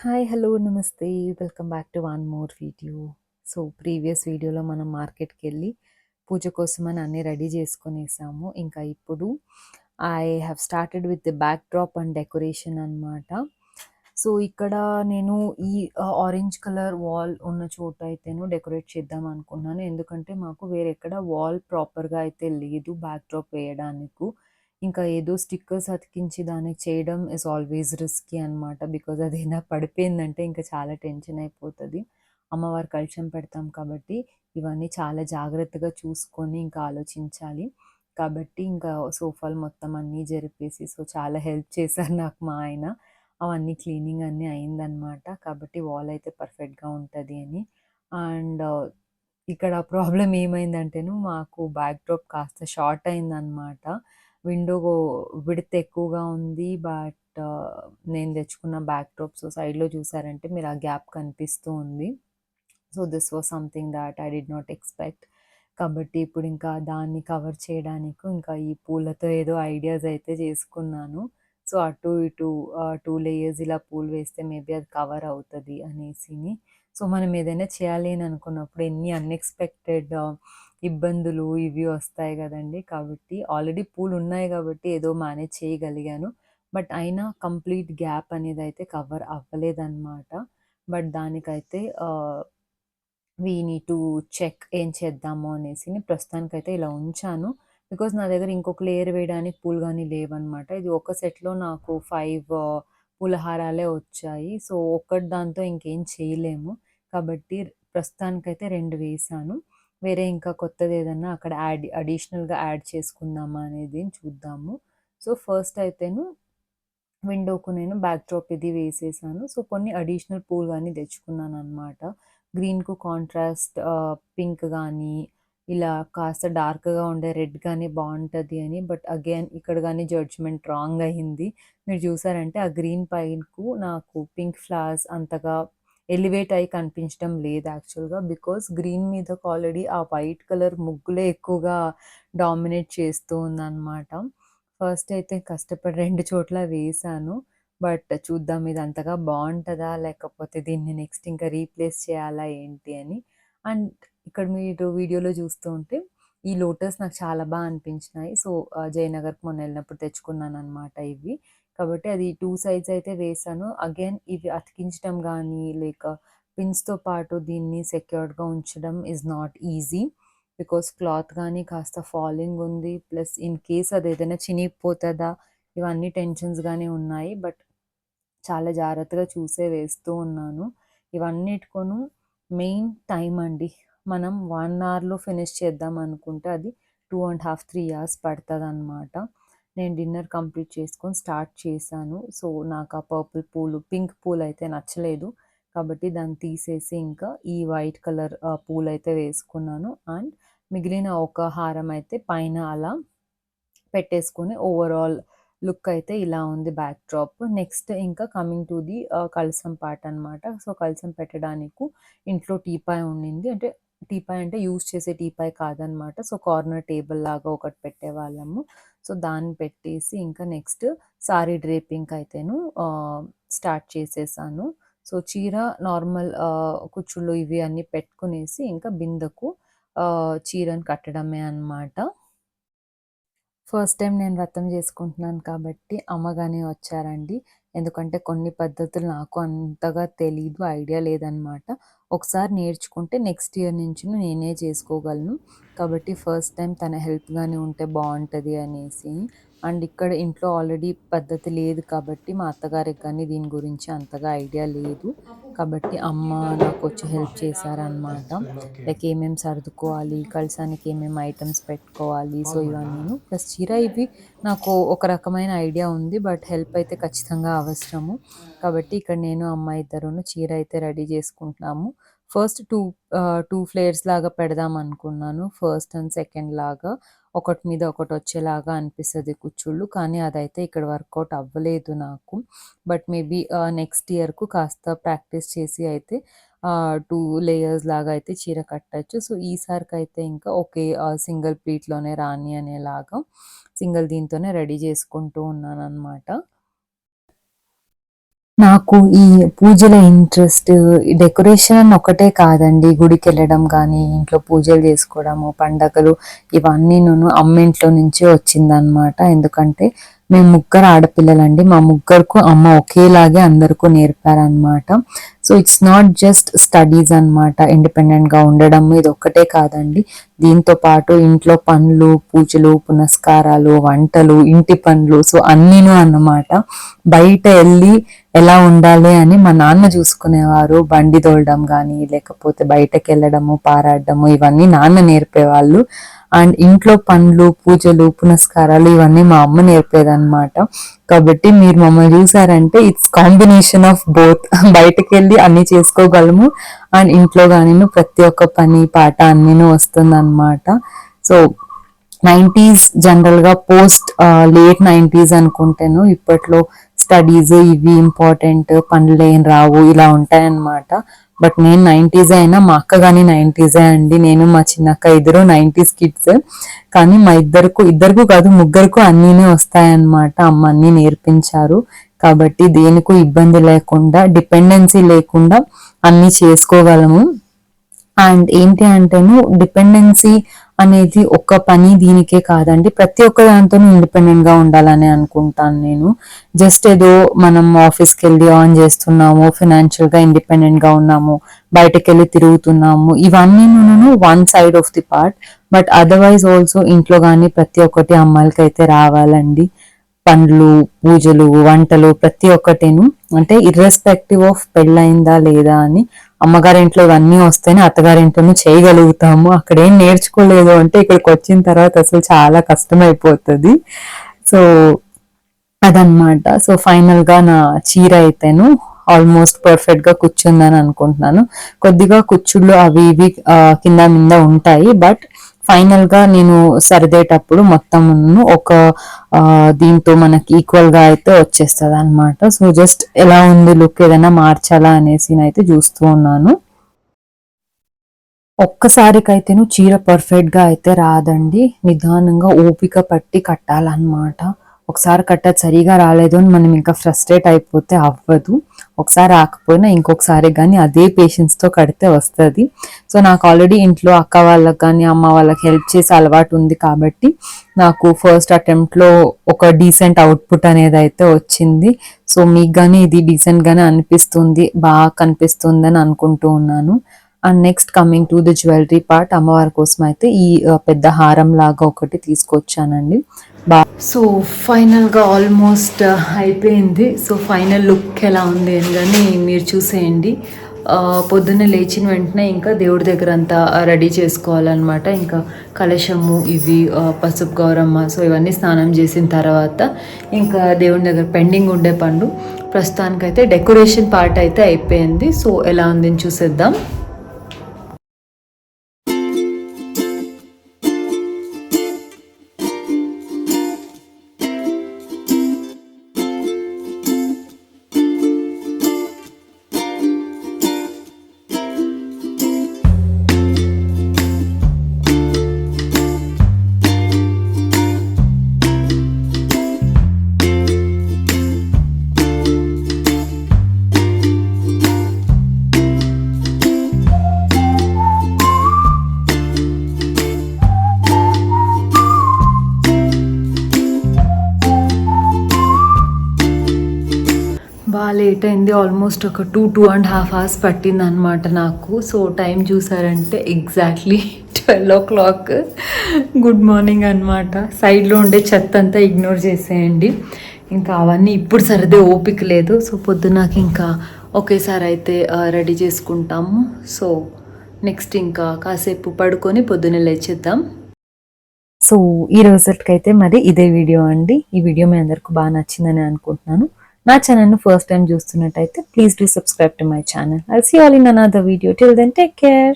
Hi hello namaste. Welcome back to one more video. So previous వీడియోలో మనం మార్కెట్కి వెళ్ళి పూజ కోసం అని అన్నీ రెడీ చేసుకునేసాము. ఇంకా ఇప్పుడు I have started with the backdrop and decoration అనమాట సో ఇక్కడ నేను ఈ ఆరెంజ్ కలర్ వాల్ ఉన్న చోట అయితేను డెకరేట్ చేద్దాం అనుకున్నాను. ఎందుకంటే మాకు వేరే ఎక్కడ వాల్ ప్రాపర్గా అయితే లేదు బ్యాక్ డ్రాప్ వేయడానికి. ఇంకా ఏదో స్టిక్కర్స్ అతికించి దానికి చేయడం ఇస్ ఆల్వేస్ రిస్కీ అనమాట బికాజ్ అది ఏదైనా పడిపోయిందంటే ఇంకా చాలా టెన్షన్ అయిపోతుంది. అమ్మవారి కలుషం పెడతాం కాబట్టి ఇవన్నీ చాలా జాగ్రత్తగా చూసుకొని ఇంకా ఆలోచించాలి. కాబట్టి ఇంకా సోఫాలు మొత్తం అన్నీ జరిపేసి సో చాలా హెల్ప్ చేశారు నాకు మా ఆయన. అవన్నీ క్లీనింగ్ అన్నీ అయిందనమాట కాబట్టి వాల్ అయితే పర్ఫెక్ట్గా ఉంటుంది అని. అండ్ uh, ఇక్కడ ప్రాబ్లం ఏమైందంటేను మాకు బ్యాక్ డ్రాప్ కాస్త షార్ట్ అయిందనమాట విండో విడత్ ఎక్కువగా ఉంది. బట్ నేను తెచ్చుకున్న బ్యాక్ డ్రాప్స్ సైడ్లో చూసారంటే మీరు ఆ గ్యాప్ కనిపిస్తూ ఉంది. So this was something that I did not expect. కాబట్టి ఇప్పుడు ఇంకా దాన్ని కవర్ చేయడానికి ఇంకా ఈ పూలతో ఏదో ఐడియాస్ అయితే చేసుకున్నాను. సో అటు ఇటు టూ లేయర్స్ ఇలా పూలు వేస్తే మేబీ అది కవర్ అవుతుంది అనేసి సో మనం ఏదైనా చేయాలి అని అనుకున్నప్పుడు ఎన్ని అన్ఎక్స్పెక్టెడ్ ఇబ్బందులు ఇవి వస్తాయి కదండి. కాబట్టి ఆల్రెడీ పూలు ఉన్నాయి కాబట్టి ఏదో మేనేజ్ చేయగలిగాను. బట్ అయినా కంప్లీట్ గ్యాప్ అనేది అయితే కవర్ అవ్వలేదన్నమాట. బట్ దానికైతే వీ నీ టు చెక్ ఏం చేద్దాము అనేసి ప్రస్తుతానికైతే ఇలా ఉంచాను. బికాజ్ నా దగ్గర ఇంకొక లేయర్ వేయడానికి పూలు కానీ లేవన్నమాట. ఇది ఒక సెట్లో నాకు ఫైవ్ పూలహారాలే వచ్చాయి. సో ఒక్కటి దాంతో ఇంకేం చేయలేము. కాబట్టి ప్రస్తుతానికైతే రెండు వేసాను. వేరే ఇంకా కొత్తది ఏదన్నా అక్కడ యాడ్ అడిషనల్గా యాడ్ చేసుకుందామా అనేది చూద్దాము. సో ఫస్ట్ అయితేను విండోకు నేను బ్యాక్ డ్రాప్ ఇది వేసేసాను. సో కొన్ని అడిషనల్ పూలు కానీ తెచ్చుకున్నాను అనమాట గ్రీన్కు కాంట్రాస్ట్ పింక్ కానీ ఇలా కాస్త డార్క్గా ఉండే రెడ్ కానీ బాగుంటుంది అని బట్ అగైన్ ఇక్కడ కానీ జడ్జ్మెంట్ రాంగ్ అయింది. మీరు చూసారంటే ఆ గ్రీన్ పైన్కు నాకు పింక్ ఫ్లవర్స్ అంతగా ఎలివేట్ అయి కనిపించడం లేదు యాక్చువల్గా బికాస్ గ్రీన్ మీద ఆల్రెడీ ఆ వైట్ కలర్ ముగ్గులే ఎక్కువగా డామినేట్ చేస్తూ ఉందన్నమాట ఫస్ట్ అయితే కష్టపడి రెండు చోట్ల వేసాను బట్ చూద్దాం ఇది అంతగా బాగుంటుందా? లేకపోతే దీన్ని నెక్స్ట్ ఇంకా రీప్లేస్ చేయాలా ఏంటి అని. అండ్ ఇక్కడ మీరు వీడియోలో చూస్తూ ఉంటే ఈ లోటస్ నాకు చాలా బాగా అనిపించినాయి. సో జయనగర్కి మొన్న వెళ్ళినప్పుడు తెచ్చుకున్నాను అనమాట ఇవి. కాబట్టి అది టూ సైడ్స్ అయితే వేసాను. అగైన్ ఇవి అతికించడం కానీ లేక పిన్స్తో పాటు దీన్ని సెక్యూర్డ్గా ఉంచడం is not easy because cloth కానీ కాస్త ఫాలింగ్ ఉంది. ప్లస్ ఇన్ కేస్ అది ఏదైనా చినిగిపోతుందా? ఇవన్నీ టెన్షన్స్ కానీ ఉన్నాయి. బట్ చాలా జాగ్రత్తగా చూసే వేస్తూ ఉన్నాను. ఇవన్నిటికోను మెయిన్ టైం అండి. మనం వన్ అవర్లో ఫినిష్ చేద్దాం అనుకుంటే అది two and half three hours పడుతుంది అనమాట నేను డిన్నర్ కంప్లీట్ చేసుకొని స్టార్ట్ చేశాను. సో నాకు ఆ పర్పుల్ పూలు పింక్ పూలు అయితే నచ్చలేదు. కాబట్టి దాన్ని తీసేసి ఇంకా ఈ వైట్ కలర్ పూలు అయితే వేసుకున్నాను. అండ్ మిగిలిన ఒక హారం అయితే పైన అలా పెట్టేసుకొని ఓవరాల్ లుక్ అయితే ఇలా ఉంది బ్యాక్ డ్రాప్ నెక్స్ట్ ఇంకా కమింగ్ టు ది కలసం పార్ట్ అనమాట సో కలసం పెట్టడానికి ఇంట్లో టీపాయ్ ఉండింది. అంటే టీపాయ్ అంటే యూజ్ చేసే టీపాయ్ కాదనమాట. సో కార్నర్ టేబుల్ లాగా ఒకటి పెట్టేవాళ్ళము. సో దాన్ని పెట్టేసి ఇంకా నెక్స్ట్ సారీ డ్రేపింగ్ అయితేను స్టార్ట్ చేసేసాను. సో చీర నార్మల్ కుచ్చుళ్ళు ఇవి అన్నీ పెట్టుకునేసి ఇంకా బిందకు చీరను కట్టడమే అనమాట ఫస్ట్ టైం నేను వ్రతం చేసుకుంటున్నాను కాబట్టి అమ్మగానే వచ్చారండి. ఎందుకంటే కొన్ని పద్ధతులు నాకు అంతగా తెలీదు ఐడియా లేదనమాట ఒకసారి నేర్చుకుంటే నెక్స్ట్ ఇయర్ నుంచి నేనే చేసుకోగలను. కాబట్టి ఫస్ట్ టైం తన హెల్ప్గానే ఉంటే బాగుంటుంది అనేసి అండ్ ఇక్కడ ఇంట్లో ఆల్రెడీ పద్ధతి లేదు కాబట్టి మా అత్తగారికి కానీ దీని గురించి అంతగా ఐడియా లేదు. కాబట్టి అమ్మ నాకు వచ్చి హెల్ప్ చేశారనమాట లైక్ ఏమేమి సర్దుకోవాలి కలసానికి ఏమేమి ఐటమ్స్ పెట్టుకోవాలి సో ఇవన్నీ ప్లస్ చీర ఇవి నాకు ఒక రకమైన ఐడియా ఉంది బట్ హెల్ప్ అయితే ఖచ్చితంగా అవసరము. కాబట్టి ఇక్కడ నేను అమ్మ ఇద్దరును చీర అయితే రెడీ చేసుకుంటున్నాము. ఫస్ట్ టూ టూ ఫ్లేయర్స్ లాగా పెడదాం అనుకున్నాను. ఫస్ట్ అండ్ సెకండ్ లాగా. ఒకటి మీద ఒకటి వచ్చేలాగా అనిపిస్తుంది కుచ్చుళ్ళు కానీ అదైతే ఇక్కడ వర్కౌట్ అవ్వలేదు నాకు. బట్ మేబీ నెక్స్ట్ ఇయర్కు కాస్త ప్రాక్టీస్ చేసి అయితే టూ లేయర్స్ లాగా అయితే చీర కట్టచ్చు. సో ఈసారికి అయితే ఇంకా ఒకే సింగిల్ ప్లీట్లోనే రాని అనేలాగా సింగిల్ దీంతోనే రెడీ చేసుకుంటూ ఉన్నాను అనమాట నాకు ఈ పూజల ఇంట్రెస్ట్ డెకరేషన్ ఒకటే కాదండి. గుడికి వెళ్ళడం కానీ ఇంట్లో పూజలు చేసుకోవడము పండగలు ఇవన్నీ నేను అమ్మ ఇంట్లో నుంచే వచ్చిందనమాట ఎందుకంటే మేము ముగ్గురు ఆడపిల్లలండి. మా ముగ్గురుకు అమ్మ ఒకేలాగే అందరికీ నేర్పారనమాట so it's not just studies అనమాట ఇండిపెండెంట్గా ఉండడం ఇది ఒక్కటే కాదండి. దీంతో పాటు ఇంట్లో పనులు పూజలు పునస్కారాలు వంటలు ఇంటి పనులు సో అన్నీను అన్నమాట. బయట వెళ్ళి ఎలా ఉండాలి అని మా నాన్న చూసుకునేవారు. బండి తోలడం కానీ లేకపోతే బయటకు వెళ్ళడము పారాడము ఇవన్నీ నాన్న నేర్పేవాళ్ళు. అండ్ ఇంట్లో పనులు పూజలు పునస్కారాలు ఇవన్నీ మా అమ్మ నేర్పేదన్నమాట. కాబట్టి మీరు మమ్మల్ని చూసారంటే ఇట్స్ కాంబినేషన్ ఆఫ్ బోత్. బయటకు వెళ్ళి అన్ని చేసుకోగలము. అండ్ ఇంట్లో కానీ ప్రతి ఒక్క పని పాట అన్నీను వస్తుంది అనమాట సో నైంటీస్ జనరల్గా పోస్ట్ లేట్ నైంటీస్ అనుకుంటాను ఇప్పట్లో స్టడీస్ ఇవి ఇంపార్టెంట్ పనులు ఏం రావు ఇలా ఉంటాయన్నమాట. బట్ నేను నైంటీస్ అయినా మా అక్క కానీ నైంటీసే అండి. నేను మా చిన్నక్క ఇద్దరు నైంటీస్ కిడ్స్ కానీ మా ఇద్దరుకు ఇద్దరుకు కాదు ముగ్గురుకు అన్నీనే వస్తాయన్నమాట. అమ్మ అన్ని నేర్పించారు. కాబట్టి దేనికి ఇబ్బంది లేకుండా డిపెండెన్సీ లేకుండా అన్ని చేసుకోగలము. అండ్ ఏంటి అంటేను డిపెండెన్సీ అనేది ఒక పని దీనికే కాదండి. ప్రతి ఒక్క దాంతో ఇండిపెండెంట్గా ఉండాలని అనుకుంటాను నేను. జస్ట్ ఏదో మనం ఆఫీస్కి వెళ్ళి ఆన్ చేస్తున్నాము ఫినాన్షియల్గా ఇండిపెండెంట్గా ఉన్నాము బయటకు వెళ్ళి తిరుగుతున్నాము ఇవన్నీ నేను one side of the part but otherwise also ఇంట్లో కానీ ప్రతి ఒక్కటి అమ్మాయిలకి అయితే రావాలండి. పండ్లు పూజలు వంటలు ప్రతి ఒక్కటేను. అంటే ఇర్రెస్పెక్టివ్ ఆఫ్ పెళ్ళయిందా లేదా అని అమ్మగారింట్లో ఇవన్నీ వస్తేనే అత్తగారింట్లో చేయగలుగుతాము. అక్కడ ఏం నేర్చుకోలేదు అంటే ఇక్కడికి వచ్చిన తర్వాత అసలు చాలా కష్టం అయిపోతుంది సో అదనమాట సో ఫైనల్గా నా చీర అయితేను ఆల్మోస్ట్ పర్ఫెక్ట్గా కూర్చుందని అనుకుంటున్నాను. కొద్దిగా కుచ్చుళ్ళు అవి ఇవి కింద మీద ఉంటాయి. బట్ ఫైనల్గా నేను సరిదేటప్పుడు మొత్తం ఒక దీంతో మనకి ఈక్వల్గా అయితే వచ్చేస్తుంది అనమాట సో జస్ట్ ఎలా ఉంది లుక్ ఏదైనా మార్చాలా అనేసి అయితే చూస్తూ ఉన్నాను. ఒక్కసారికైతేను చీర పర్ఫెక్ట్గా అయితే రాదండి. నిదానంగా ఓపిక పట్టి కట్టాలన్నమాట. ఒకసారి కట్ట సరిగా రాలేదు అని మనం ఇంకా ఫ్రస్ట్రేట్ అయిపోతే అవ్వదు. ఒకసారి రాకపోయినా ఇంకొకసారి కానీ అదే పేషెన్స్తో కడితే వస్తుంది. సో నాకు ఆల్రెడీ ఇంట్లో అక్క వాళ్ళకి కానీ అమ్మ వాళ్ళకి హెల్ప్ చేసే అలవాటు ఉంది కాబట్టి నాకు ఫస్ట్ అటెంప్ట్లో ఒక డీసెంట్ అవుట్పుట్ అనేది అయితే వచ్చింది. సో మీకు కానీ ఇది డీసెంట్గానే అనిపిస్తుంది బాగా కనిపిస్తుంది అని అనుకుంటూ ఉన్నాను. And next coming to the jewellery part అమ్మవారి కోసం అయితే ఈ పెద్ద హారం లాగా ఒకటి తీసుకొచ్చానండి. సో ఫైనల్గా ఆల్మోస్ట్ uh, అయిపోయింది. సో ఫైనల్ లుక్ ఎలా ఉంది అని కానీ మీరు చూసేయండి. Uh, పొద్దున్న లేచిన వెంటనే ఇంకా దేవుడి దగ్గర అంతా uh, రెడీ చేసుకోవాలన్నమాట. ఇంకా కలశము ఇవి పసుపు గౌరమ్మ సో ఇవన్నీ స్నానం చేసిన తర్వాత ఇంకా దేవుడి దగ్గర పెండింగ్ ఉండే పండు. ప్రస్తుతానికైతే డెకరేషన్ పార్ట్ అయితే అయిపోయింది. సో ఎలా ఉందని చూసేద్దాం. బాగా లేట్ అయింది. ఆల్మోస్ట్ ఒక two two and half hours పట్టింది అనమాట నాకు. సో టైం చూసారంటే exactly twelve o'clock good morning అనమాట సైడ్లో ఉండే చెత్త అంతా ఇగ్నోర్ చేసేయండి. ఇంకా అవన్నీ ఇప్పుడు సరిదే ఓపిక లేదు. సో పొద్దున్నకి ఇంకా ఒకేసారి అయితే రెడీ చేసుకుంటాము. సో నెక్స్ట్ ఇంకా కాసేపు పడుకొని పొద్దున్నే లేచేద్దాం. సో ఈ రోజుకైతే మరి ఇదే వీడియో అండి. ఈ వీడియో మీ అందరికి బాగా నచ్చిందని అనుకుంటున్నాను. నా ఛానల్ను ఫస్ట్ టైం చూస్తున్నట్టయితే please do subscribe to my channel I see all in another video till then take care